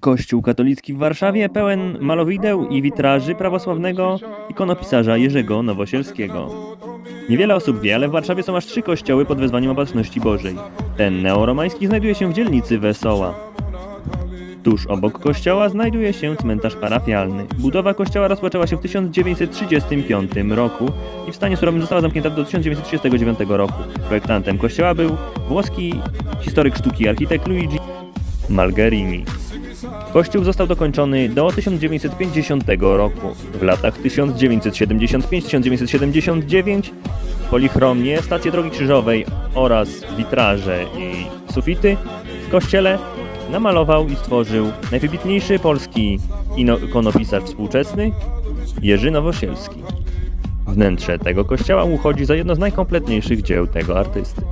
Kościół katolicki w Warszawie pełen malowideł i witraży prawosławnego ikonopisarza Jerzego Nowosielskiego. Niewiele osób wie, ale w Warszawie są aż trzy kościoły pod wezwaniem Opatrzności Bożej. Ten neoromański znajduje się w dzielnicy Wesoła. Tuż obok kościoła znajduje się cmentarz parafialny. Budowa kościoła rozpoczęła się w 1935 roku i w stanie surowym została zamknięta do 1939 roku. Projektantem kościoła był włoski historyk sztuki architekt Luigi Malgerini. Kościół został dokończony do 1950 roku. W latach 1975-1979 polichromnie, stacje drogi krzyżowej oraz witraże i sufity w kościele namalował i stworzył najwybitniejszy polski ikonopisarz współczesny Jerzy Nowosielski. Wnętrze tego kościoła uchodzi za jedno z najkompletniejszych dzieł tego artysty.